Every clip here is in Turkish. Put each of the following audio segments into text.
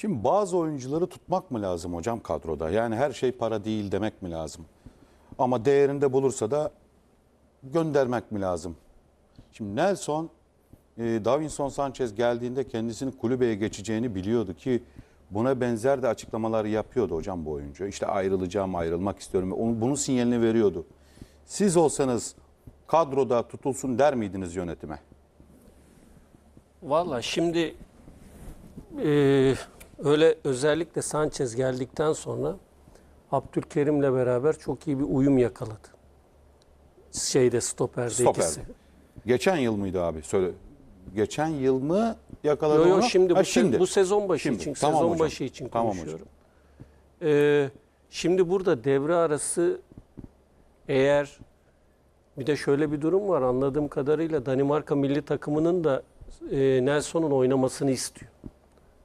Şimdi bazı oyuncuları tutmak mı lazım hocam kadroda? Yani her şey para değil demek mi lazım? Ama değerinde bulursa da göndermek mi lazım? Şimdi Nelson, e, Davinson Sanchez geldiğinde kendisini kulübeye geçeceğini biliyordu ki buna benzer de açıklamalar yapıyordu hocam bu oyuncu. İşte ayrılacağım, ayrılmak istiyorum. Onun, bunun sinyalini veriyordu. Siz olsanız kadroda tutulsun der miydiniz yönetime? Valla şimdi e, öyle özellikle Sanchez geldikten sonra Abdülkerim'le beraber çok iyi bir uyum yakaladı. Şeyde stoperde, Stoperde. ikisi. Geçen yıl mıydı abi? Söyle. Geçen yıl mı yakaladı Yo, yo, onu? şimdi, Ha, bu, se- bu sezon başı Şimdi. için, Tamam sezon hocam. başı için Tamam hocam. konuşuyorum. Ee, şimdi burada devre arası eğer bir de şöyle bir durum var anladığım kadarıyla Danimarka milli takımının da e, Nelson'un oynamasını istiyor.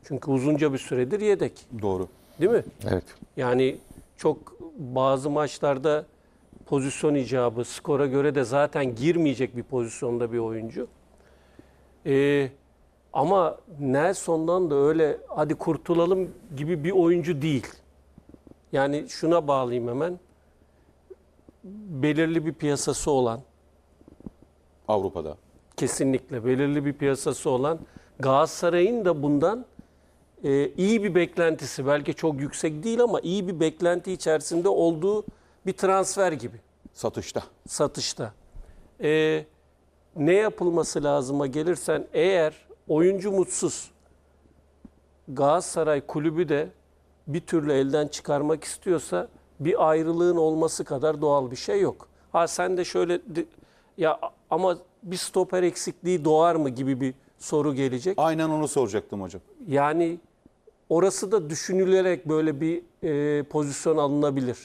Çünkü uzunca bir süredir yedek. Doğru. Değil mi? Evet. Yani çok bazı maçlarda pozisyon icabı, skora göre de zaten girmeyecek bir pozisyonda bir oyuncu. Ee, ama Nelson'dan da öyle hadi kurtulalım gibi bir oyuncu değil. Yani şuna bağlayayım hemen. Belirli bir piyasası olan, Avrupa'da. kesinlikle belirli bir piyasası olan Galatasaray'ın da bundan e, iyi bir beklentisi belki çok yüksek değil ama iyi bir beklenti içerisinde olduğu bir transfer gibi Satışta. satışta. E, ne yapılması lazıma gelirsen eğer oyuncu mutsuz Galatasaray kulübü de bir türlü elden çıkarmak istiyorsa bir ayrılığın olması kadar doğal bir şey yok. Ha sen de şöyle de- ya ama bir stoper eksikliği doğar mı gibi bir soru gelecek. Aynen onu soracaktım hocam. Yani orası da düşünülerek böyle bir e, pozisyon alınabilir.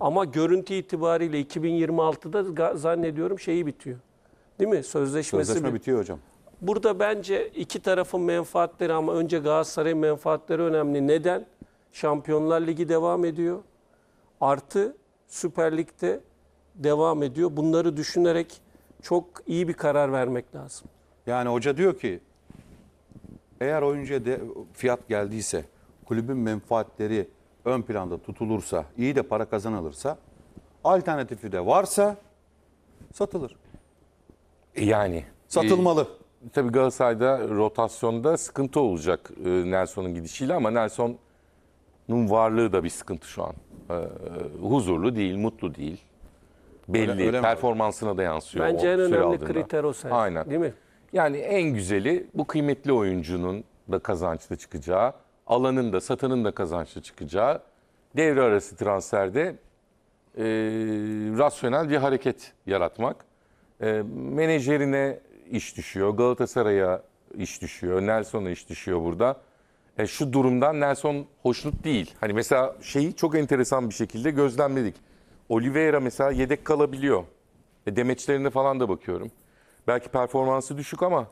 Ama görüntü itibariyle 2026'da ga- zannediyorum şeyi bitiyor. Değil mi? Sözleşmesi Sözleşme bit- bitiyor hocam. Burada bence iki tarafın menfaatleri ama önce Galatasaray'ın menfaatleri önemli. Neden? Şampiyonlar Ligi devam ediyor. Artı Süper Lig'de devam ediyor. Bunları düşünerek çok iyi bir karar vermek lazım. Yani hoca diyor ki eğer oyuncuya de fiyat geldiyse, kulübün menfaatleri ön planda tutulursa, iyi de para kazanılırsa, alternatifi de varsa satılır. Yani. Satılmalı. E, tabii Galatasaray'da rotasyonda sıkıntı olacak e, Nelson'un gidişiyle ama Nelson'un varlığı da bir sıkıntı şu an. E, e, huzurlu değil, mutlu değil. Belli, Öyle- öyle mi? performansına da yansıyor. Bence o en önemli aldığında. kriter o sen. Aynen. Değil mi? Yani en güzeli bu kıymetli oyuncunun da kazançlı çıkacağı, alanın da satanın da kazançlı çıkacağı devre arası transferde e, rasyonel bir hareket yaratmak. E, menajerine iş düşüyor, Galatasaray'a iş düşüyor, Nelson'a iş düşüyor burada. E, şu durumdan Nelson hoşnut değil. Hani mesela şeyi çok enteresan bir şekilde gözlemledik. Oliveira mesela yedek kalabiliyor. E, demeçlerine falan da bakıyorum. Belki performansı düşük ama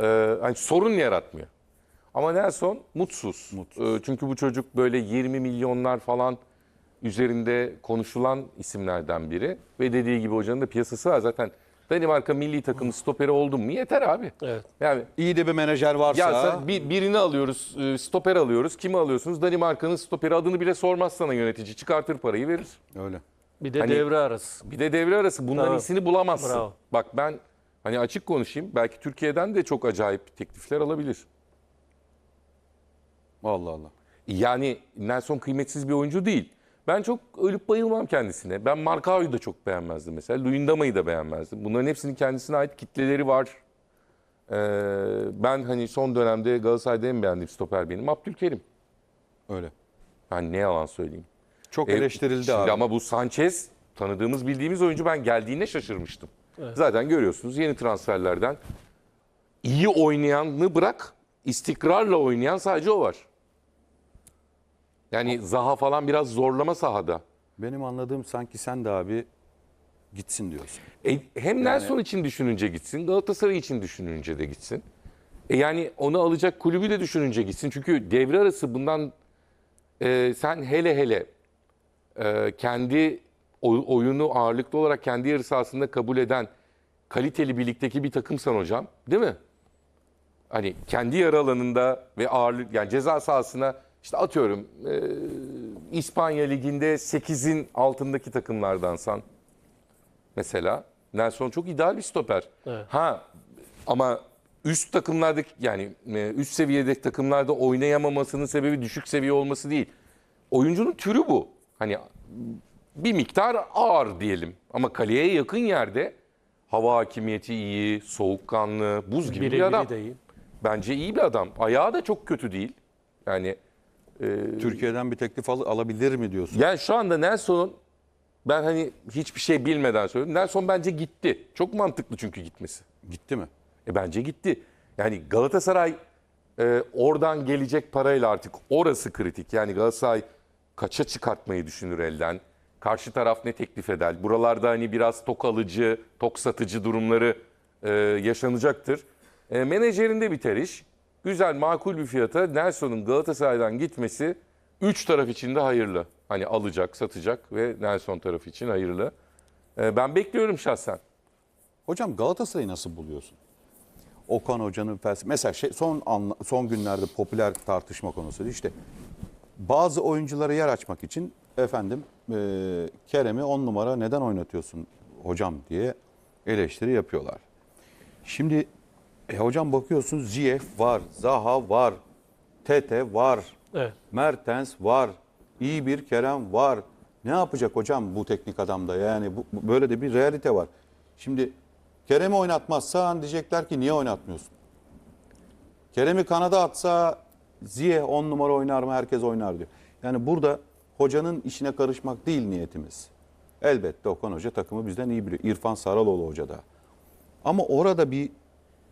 e, hani sorun yaratmıyor. Ama Nelson mutsuz. E, çünkü bu çocuk böyle 20 milyonlar falan üzerinde konuşulan isimlerden biri. Ve dediği gibi hocanın da piyasası var. Zaten Danimarka milli takımı stoperi oldun mu yeter abi. Evet. Yani İyi de bir menajer varsa ya sen bir, birini alıyoruz, e, stoper alıyoruz. Kimi alıyorsunuz? Danimarka'nın stoperi adını bile sormaz sana yönetici. Çıkartır parayı verir. öyle. Bir de Hani- devre arası. Bir de devre arası bunların Tamam. iyisini bulamazsın. Bravo. Bak ben hani açık konuşayım. Belki Türkiye'den de çok acayip teklifler alabilir. Allah Allah. Yani Nelson kıymetsiz bir oyuncu değil. Ben çok ölüp bayılmam kendisine. Ben Markao'yu da çok beğenmezdim mesela. Luyendama'yı da beğenmezdim. Bunların hepsinin kendisine ait kitleleri var. Ee, ben hani son dönemde Galatasaray'da en beğendiğim stoper benim Abdülkerim. Öyle. Ben ne yalan söyleyeyim. Çok E, eleştirildi şimdi abi. Ama bu Sanchez tanıdığımız bildiğimiz oyuncu ben geldiğinde şaşırmıştım. Zaten görüyorsunuz yeni transferlerden iyi oynayanı bırak istikrarla oynayan sadece o var. Yani Zaha falan biraz zorlama sahada. Benim anladığım sanki sen de abi gitsin diyorsun. E, hem Nelson için düşününce gitsin, Galatasaray için düşününce de gitsin. E yani onu alacak kulübü de düşününce gitsin. Çünkü devre arası bundan e, sen hele hele e, kendi oyunu ağırlıklı olarak kendi yarı sahasında kabul eden kaliteli birlikteki bir takımsan hocam değil mi? hani kendi yarı alanında ve ağırlık yani ceza sahasına işte atıyorum e, İspanya liginde 8'in altındaki takımlardansan mesela Nelson çok ideal bir stoper. Evet. Ha ama üst takımlardaki yani e, üst seviyedeki takımlarda oynayamamasının sebebi düşük seviye olması değil. Oyuncunun türü bu. Hani bir miktar ağır diyelim ama kaleye yakın yerde hava hakimiyeti iyi, soğukkanlı, buz gibi bir adam. Değil. Bence iyi bir adam. Ayağı da çok kötü değil. Yani Türkiye'den bir teklif al- alabilir mi diyorsun? yani şu anda Nelson'un ben hani hiçbir şey bilmeden söylüyorum. Nelson bence gitti. Çok mantıklı çünkü gitmesi. Gitti mi? E bence gitti. Yani Galatasaray e, oradan gelecek parayla artık orası kritik. Yani Galatasaray kaça çıkartmayı düşünür elden? Karşı taraf ne teklif eder? Buralarda hani biraz tok alıcı, tok satıcı durumları e, yaşanacaktır. E, menajerinde biter iş. Güzel, makul bir fiyata Nelson'un Galatasaray'dan gitmesi üç taraf için de hayırlı. Hani alacak, satacak ve Nelson tarafı için hayırlı. E, ben bekliyorum şahsen. Hocam Galatasaray'ı nasıl buluyorsun? Okan Hoca'nın felsefe mesela şey, son anla- son günlerde popüler tartışma konusu işte bazı oyunculara yer açmak için efendim e, Kerem'i 10 numara neden oynatıyorsun hocam diye eleştiri yapıyorlar. Şimdi e, hocam bakıyorsun Ziyech var, Zaha var, Tete var, Evet. Mertens var, iyi bir Kerem var. Ne yapacak hocam bu teknik adamda? Yani bu, böyle de bir realite var. Şimdi Kerem'i oynatmazsa diyecekler ki niye oynatmıyorsun? Kerem'i kanada atsa Ziyeh 10 numara oynar mı? Herkes oynar diyor. Yani burada hocanın işine karışmak değil niyetimiz. Elbette Okan Hoca takımı bizden iyi biliyor. İrfan Saraloğlu Hoca da. Ama orada bir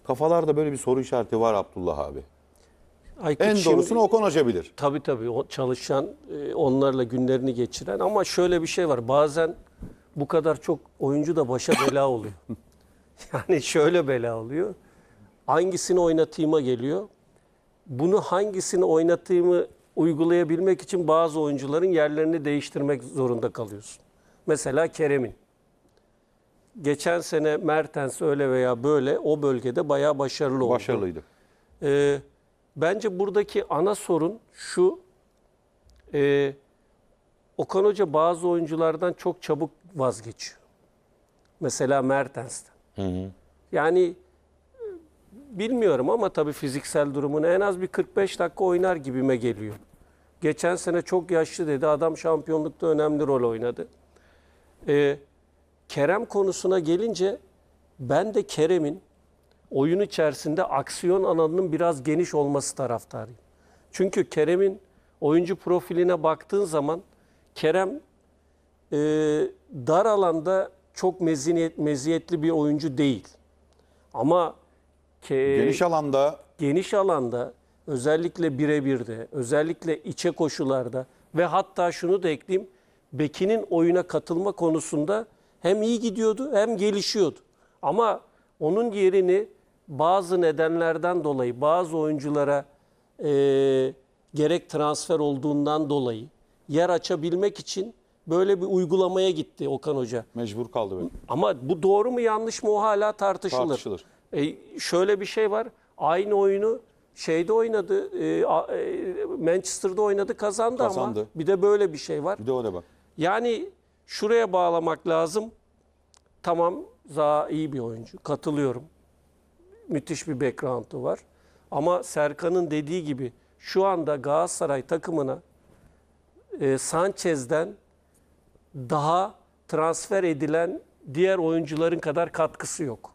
kafalarda böyle bir soru işareti var Abdullah abi. Aykut En şimdi- doğrusunu Okan Hoca bilir. Tabii tabii o çalışan, e, onlarla günlerini geçiren ama şöyle bir şey var. Bazen bu kadar çok oyuncu da başa bela oluyor. yani şöyle bela oluyor. Hangisini oynatayım'a geliyor. Bunu hangisini oynatayımı uygulayabilmek için bazı oyuncuların yerlerini değiştirmek zorunda kalıyorsun. Mesela Kerem'in. Geçen sene Mertens öyle veya böyle o bölgede bayağı başarılı oldu. Başarılıydı. Ee, bence buradaki ana sorun şu. E, Okan Hoca bazı oyunculardan çok çabuk vazgeçiyor. Mesela Mertens'ten. Yani e, bilmiyorum ama tabii fiziksel durumunu en az bir 45 dakika oynar gibime geliyor. Geçen sene çok yaşlı dedi. Adam şampiyonlukta önemli rol oynadı. Ee, Kerem konusuna gelince ben de Kerem'in oyun içerisinde aksiyon alanının biraz geniş olması taraftarıyım. Çünkü Kerem'in oyuncu profiline baktığın zaman Kerem e, dar alanda çok meziyet, meziyetli bir oyuncu değil. Ama ke, Geniş alanda geniş alanda özellikle birebirde, özellikle içe koşularda ve hatta şunu da ekleyeyim. Bekin'in oyuna katılma konusunda hem iyi gidiyordu hem gelişiyordu. Ama onun yerini bazı nedenlerden dolayı bazı oyunculara e, gerek transfer olduğundan dolayı yer açabilmek için böyle bir uygulamaya gitti Okan Hoca. mecbur kaldı böyle. Ama bu doğru mu yanlış mı o hala tartışılır. Tartışılır. E, şöyle bir şey var. Aynı oyunu şeyde oynadı. e, e, Manchester'da oynadı kazandı, Kazandı. ama bir de böyle bir şey var. Bir de o da bak. Yani şuraya bağlamak lazım. Tamam Zaha iyi bir oyuncu. Katılıyorum. Müthiş bir background'u var. Ama Serkan'ın dediği gibi şu anda Galatasaray takımına e, Sanchez'den daha transfer edilen diğer oyuncuların kadar katkısı yok.